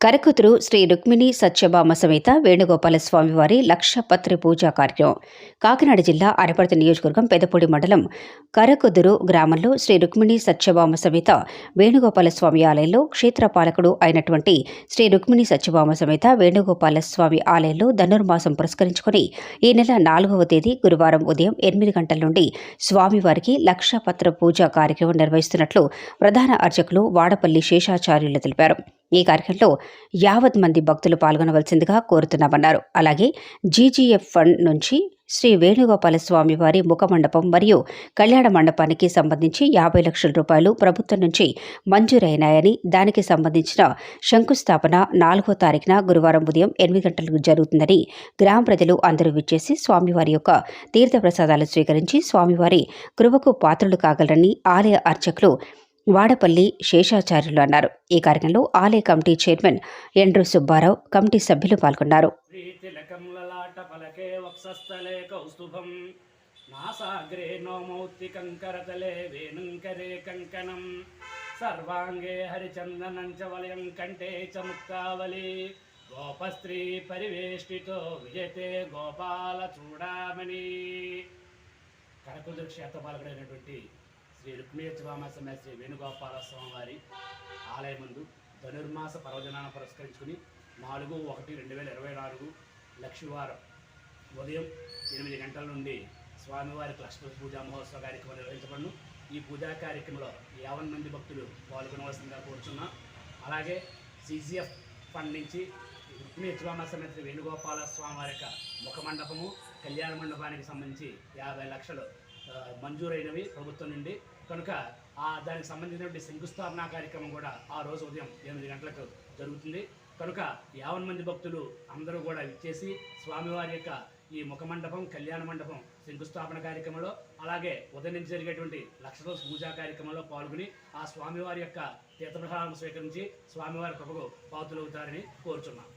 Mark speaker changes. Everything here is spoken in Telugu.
Speaker 1: కరకుతురు శ్రీ రుక్మిణి సత్యభామ సమేత వేణుగోపాలస్వామి వారి లక్షపత్రి పూజా కార్యక్రమం కాకినాడ జిల్లా అరపర్తి నియోజకవర్గం పెదపూడి మండలం కరకుదురు గ్రామంలో శ్రీ రుక్మిణి సత్యభామ సమేత వేణుగోపాల స్వామి ఆలయంలో క్షేత్రపాలకుడు అయినటువంటి శ్రీ రుక్మిణి సత్యభామ సమేత వేణుగోపాల స్వామి ఆలయంలో ధనుర్మాసం పురస్కరించుకుని ఈ నెల నాలుగవ తేదీ గురువారం ఉదయం ఎనిమిది గంటల నుండి స్వామివారికి లక్షపత్ర పూజా కార్యక్రమం నిర్వహిస్తున్నట్లు ప్రధాన అర్చకులు వాడపల్లి శేషాచార్యులు తెలిపారు. ఈ కార్యక్రమంలో యావత్ మంది భక్తులు పాల్గొనవలసిందిగా కోరుతున్నామన్నారు. అలాగే జీజీఎఫ్ ఫండ్ నుంచి శ్రీ వేణుగోపాల స్వామి వారి ముఖమండపం మరియు కళ్యాణ మండపానికి సంబంధించి యాభై లక్షల రూపాయలు ప్రభుత్వం నుంచి మంజూరైనాయని దానికి సంబంధించిన శంకుస్థాపన నాలుగో తారీఖున గురువారం ఉదయం ఎనిమిది గంటలకు జరుగుతుందని గ్రామ ప్రజలు అందరూ విచ్చేసి స్వామివారి యొక్క తీర్థప్రసాదాలు స్వీకరించి స్వామివారి కృపకు పాత్రలు కాగలరని ఆలయ అర్చకులు వాడపల్లి శేషాచార్యులు అన్నారు. ఈ కార్యక్రమంలో ఆలయ committee chairman Endru Subbarao committee సభ్యులు పాల్గొన్నారు.
Speaker 2: కౌస్తుభం నాసాగ్రే వేణుంకరే కంకణం సర్వాంగే హరిచందనంచ వలయం కంటే చముక్తావలి గోపస్త్రీ పరివేష్టితో విజయతే గోపాల చూడామణి కనకుదురు క్షేత్రపాలకుడైనటువంటి శ్రీ రుక్మిణీయత్వామ సమేత శ్రీ వేణుగోపాల స్వామి వారి ఆలయం ముందు ధనుర్మాస పర్వదినాన్ని పురస్కరించుకుని నాలుగు ఒకటి రెండు వేల ఇరవై నాలుగు లక్షివారం ఉదయం ఎనిమిది గంటల నుండి స్వామివారికి లక్ష్మీ పూజా మహోత్సవ కార్యక్రమం నిర్వహించబడును. ఈ పూజా కార్యక్రమంలో యావన్ మంది భక్తులు పాల్గొనవలసిందిగా కోరుచున్నాం. అలాగే సిజిఎఫ్ ఫండ్ నుంచి రుక్మిణి యజ్వామ సమేత వేణుగోపాల స్వామి వారి యొక్క ముఖ మండపము కళ్యాణ మండపానికి సంబంధించి యాభై లక్షలు మంజూరైనవి ప్రభుత్వం నుండి. కనుక ఆ దానికి సంబంధించినటువంటి శంకుస్థాపన కార్యక్రమం కూడా ఆ రోజు ఉదయం ఎనిమిది గంటలకు జరుగుతుంది. కనుక యావన్ మంది భక్తులు అందరూ కూడా ఇచ్చేసి స్వామివారి యొక్క ఈ ముఖ మండపం కళ్యాణ మండపం శంకుస్థాపన కార్యక్రమంలో అలాగే ఉదయం నుంచి జరిగేటువంటి లక్ష రోజు పూజా కార్యక్రమంలో పాల్గొని ఆ స్వామివారి యొక్క తీర్థప్రసాదం స్వీకరించి స్వామివారి కృపకు పాతులవుతారని కోరుచున్నాం.